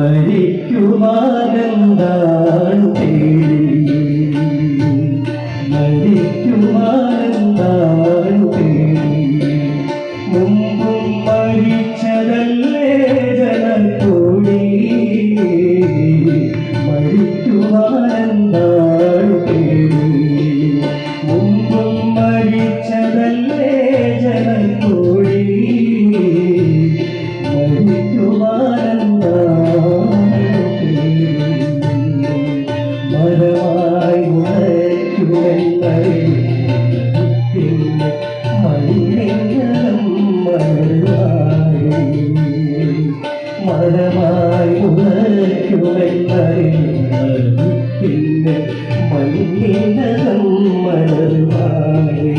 മരിക്കുവാനെന്താണ് പേടി? മരിക്കുവാനെന്താണ് മരമായി പിന്നെ മണ്ണിനകം മലർവായി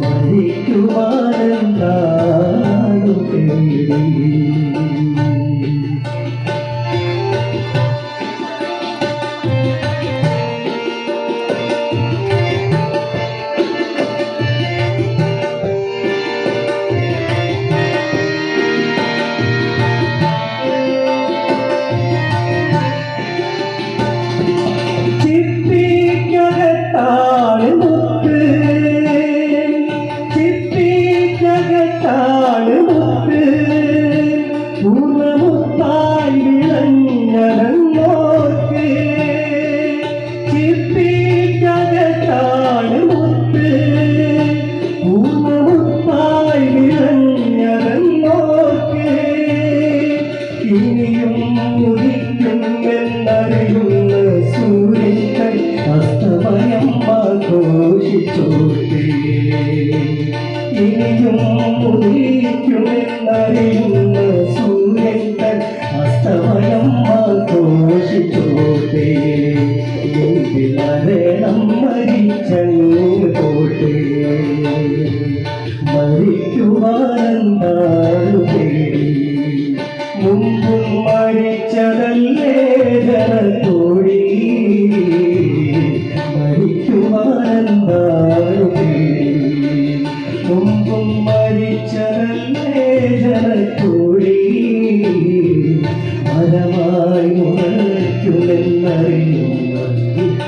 മരിക്കുവാനെന്താണു പേടി. ഇനിയും ഉദിക്കുമെന്നറിയുന്ന സൂര്യൻ അസ്തമയം ആഘോഷിച്ചോട്ടെ എന്തിനരണം മരിച്ചങ്ങ് പോട്ടെ മുമ്പും മരിച്ചതല്ലേ ജനത്തോടി മരിക്കുവാനെന്താണ്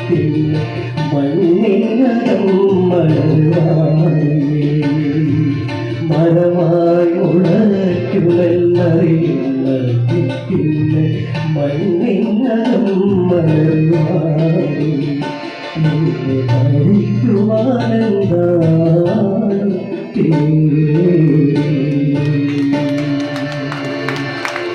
പിന്നെ മണ്ണിനകം മലർവായി മരമായി ഉണയ്ക്കുമെന്നറിയുന്ന പിന്നെ മണ്ണിനകം മലർവായി മരിക്കുവാനെന്താണ്